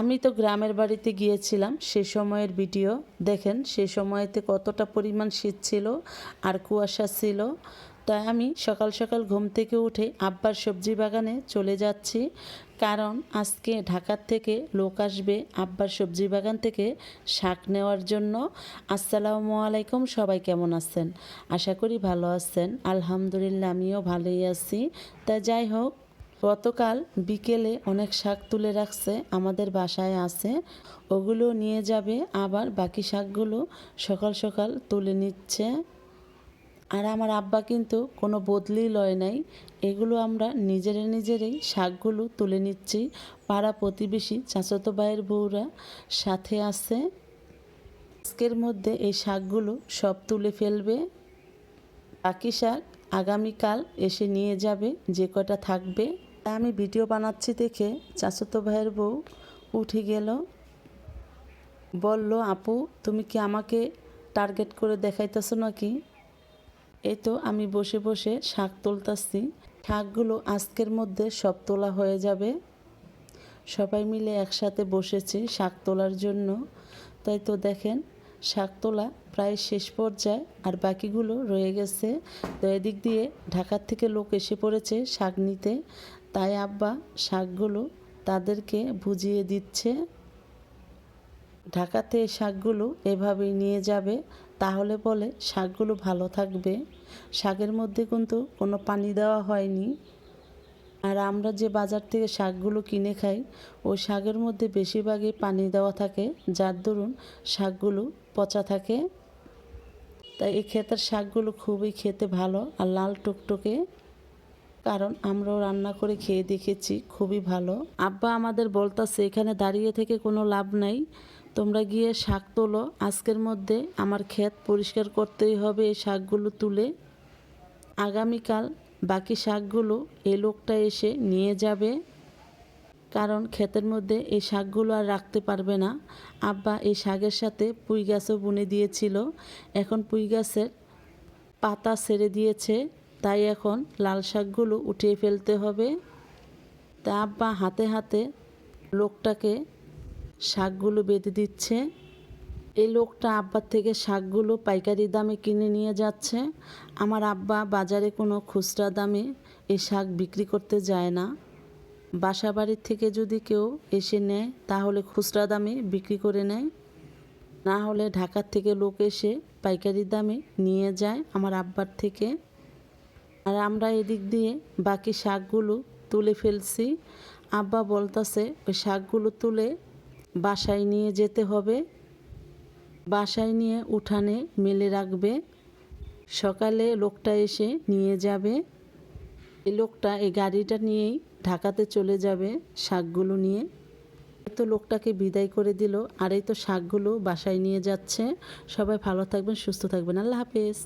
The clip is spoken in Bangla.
আমি তো গ্রামের বাড়িতে গিয়েছিলাম, সে সময়ের ভিডিও। দেখেন, সে সময়তে কতটা পরিমাণ শীত ছিল আর কুয়াশা ছিল। তাই আমি সকাল সকাল ঘুম থেকে উঠে আব্বার সবজি বাগানে চলে যাচ্ছি। কারণ আজকে ঢাকার থেকে লোক আসবে আব্বার সবজি বাগান থেকে শাক নেওয়ার জন্য। আসসালামু আলাইকুম, সবাই কেমন আছেন? আশা করি ভালো আছেন। আলহামদুলিল্লাহ, আমিও ভালোই আছি। তা যাই হোক গতকাল বিকেলে অনেক শাক তুলে রাখছে, আমাদের বাসায় আছে। ওগুলো নিয়ে যাবে, আবার বাকি শাকগুলো সকাল সকাল তুলে নিচ্ছে। আর আমার আব্বা কিন্তু কোনো বদলি লয় নাই। এগুলো আমরা নিজেরা নিজেরাই শাকগুলো তুলে নিচ্ছি। পাড়া প্রতিবেশী চাচাতো ভাইয়ের বউরা সাথে আছে। আজকের মধ্যে এই শাকগুলো সব তুলে ফেলবে। বাকি শাক আগামীকাল এসে নিয়ে যাবে, যে কটা থাকবে। আমি ভিডিও বানাচ্ছি দেখে চাচাতো ভাইয়ের বউ উঠে গেল। বলল, আপু, তুমি কি আমাকে টার্গেট করে দেখাইতেছো নাকি? এই তো আমি বসে বসে শাক তুলতাছি। শাকগুলো আজকের মধ্যে সব তোলা হয়ে যাবে। সবাই মিলে একসাথে বসেছি শাক তোলার জন্য। তাই তো দেখেন, শাক তোলা প্রায় শেষ পর্যায়ে আর বাকিগুলো রয়ে গেছে। তো এদিক দিয়ে ঢাকার থেকে লোক এসে পড়েছে শাক নিতে। তাই আব্বা শাকগুলো তাদেরকে বুঝিয়ে দিচ্ছে। ঢাকাতে শাকগুলো এভাবেই নিয়ে যাবে, তাহলে বলে শাকগুলো ভালো থাকবে। শাকের মধ্যে কিন্তু কোনো পানি দেওয়া হয়নি। আর আমরা যে বাজার থেকে শাকগুলো কিনে খাই ওই শাকের মধ্যে বেশিরভাগই পানি দেওয়া থাকে, যার দরুন শাকগুলো পচা থাকে। তাই এই ক্ষেতের শাকগুলো খুবই খেতে ভালো আর লাল টুকটুকে কারণ আমরাও রান্না করে খেয়ে দেখেছি, খুবই ভালো। আব্বা আমাদের বলতাছে, এখানে দাঁড়িয়ে থেকে কোনো লাভ নাই, তোমরা গিয়ে শাক তোলো। আজকের মধ্যে আমার ক্ষেত পরিষ্কার করতেই হবে এই শাকগুলো তুলে। আগামীকাল বাকি শাকগুলো এই লোকটা এসে নিয়ে যাবে। কারণ ক্ষেতের মধ্যে এই শাকগুলো আর রাখতে পারবে না। আব্বা এই শাকের সাথে পুঁই গাছও বুনে দিয়েছিল। এখন পুঁই গাছের পাতা ছেড়ে দিয়েছে। তাই এখন লাল শাকগুলো উঠিয়ে ফেলতে হবে। তা আব্বা হাতে হাতে লোকটাকে শাকগুলো বেঁধে দিচ্ছে। এই লোকটা আব্বার থেকে শাকগুলো পাইকারি দামে কিনে নিয়ে যাচ্ছে। আমার আব্বা বাজারে কোনো খুচরা দামে এই শাক বিক্রি করতে যায় না। বাসা বাড়ির থেকে যদি কেউ এসে নেয়, তাহলে খুচরা দামে বিক্রি করে নেয়। না হলে ঢাকার থেকে লোক এসে পাইকারি দামে নিয়ে যায় আমার আব্বার থেকে। আর আমরা এদিক দিয়ে বাকি শাকগুলো তুলে ফেলছি। আব্বা বলতাছে ওই শাকগুলো তুলে বাসায় নিয়ে যেতে হবে। বাসায় নিয়ে উঠানে মেলে রাখবে। সকালে লোকটা এসে নিয়ে যাবে। এই লোকটা এই গাড়িটা নিয়েই ঢাকাতে চলে যাবে শাকগুলো নিয়ে। তো লোকটাকে বিদায় করে দিল। আর এই তো শাকগুলো বাসায় নিয়ে যাচ্ছে। সবাই ভালো থাকবেন, সুস্থ থাকবেন। আল্লাহ হাফেজ।